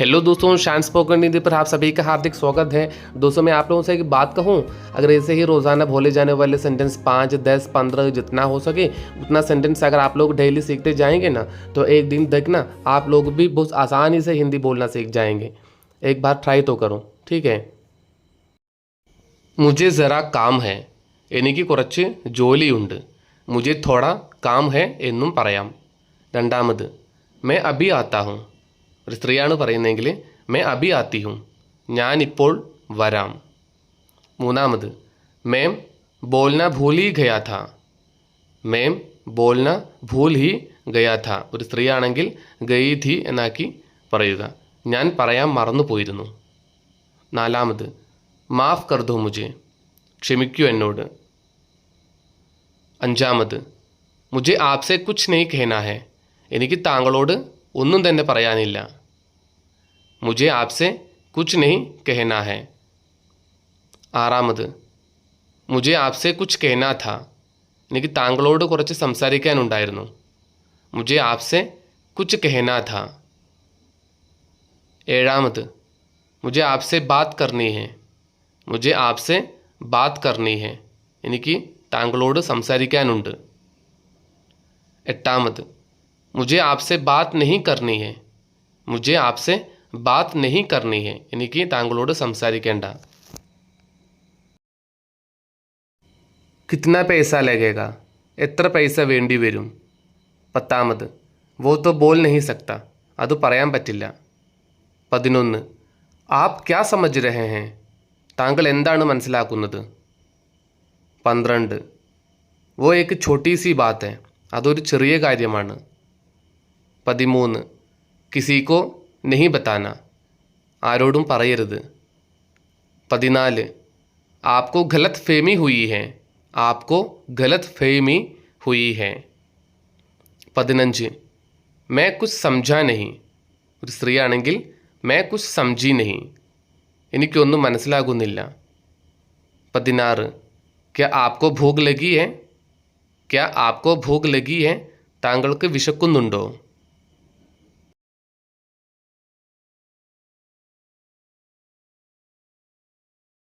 Hello दोस्तों, शान spoken निधि पर आप सभी का हार्दिक स्वागत है। दोस्तों, मैं आप लोगों से एक बात कहूँ, अगर ऐसे ही रोज़ाना बोले जाने वाले सेंटेंस पाँच, दस, पंद्रह जितना हो सके, उतना सेंटेंस अगर आप लोग डेली सीखते जाएँगे ना तो एक दिन देखना आप लोग भी बहुत आसानी से हिंदी बोलना सीख जाएँगे। एक बार ट्राई तो करो, ठीक है? मुझे ज़रा काम है, यानी എനിക്ക് जोली ജോലിയുണ്ട് मुझे थोड़ा काम है, एनुम പറയാം രണ്ടാമത് मैं अभी आता हूँ। ഒരു സ്ത്രീയാണ് പറയുന്നതെങ്കിൽ മേ അബി ആത്തിഹും ഞാനിപ്പോൾ വരാം. മൂന്നാമത് മേം ബോൽന ഭൂലി ഖയാഥ മേം ബോൽന ഭൂൽ ഹി ഗയാ ഒരു സ്ത്രീയാണെങ്കിൽ ഥി എന്നാക്കി പറയുക. ഞാൻ പറയാൻ മറന്നു പോയിരുന്നു. നാലാമത് മാഫ് കർദോ മുജെ ക്ഷമിക്കൂ എന്നോട്. അഞ്ചാമത് മുജെ ആപ്സെ കുച്ച് നെയ് ഹെ എനിക്ക് താങ്കളോട് ഒന്നും തന്നെ പറയാനില്ല. मुझे आपसे कुछ नहीं कहना है। आरामद। मुझे आपसे कुछ कहना था। यानी कि तांगलोड को संसारी तांगोड़ कुछ नो मुझे आपसे कुछ कहना था। ऐमद मुझे आपसे बात करनी है। मुझे आपसे बात करनी है। यानी कि तांगलोड संसारी तांगोड़ संसाकानु एटाद मुझे आपसे बात नहीं करनी है। मुझे आपसे ബാത് നെഹി കർണി ഹെ എനിക്ക് താങ്കളോട് സംസാരിക്കേണ്ട കിത്ന പൈസ ലഗേഗ എത്ര പൈസ വേണ്ടി വരും പത്താമത് വോ തോ ബോൽ നെഹി സക്ത അത് പറയാൻ പറ്റില്ല പതിനൊന്ന് ആപ് ക്യാ സമജ് രഹേ ഹേ താങ്കൾ എന്താണ് മനസ്സിലാക്കുന്നത് പന്ത്രണ്ട് വോ ഏക്ക് ഛോട്ടി സി ബാത്ത് അതൊരു ചെറിയ കാര്യമാണ് പതിമൂന്ന് കിസിക്കോ നെഹി ബത്താന ആരോടും പറയരുത്। പതിനാല് ആപ്കോ ഗലത് ഫേമി ഹുയി ഹെ ആപ്കോ ഗലത് ഫേമി ഹുയി ഹെ പതിനഞ്ച് മേ കുച്ച് സംജാ നഹി ഒരു സ്ത്രീയാണെങ്കിൽ മേ കുച്ച് സംജി നഹി എനിക്കൊന്നും മനസ്സിലാകുന്നില്ല। പതിനാറ് ക്യാ ആപ്കോ ഭൂഖ് ലഗി ഹെ ക്യാ ആപ്കോ ഭൂഖ് ലഗി ഹെ താങ്കൾക്ക് വിശക്കുന്നുണ്ടോ?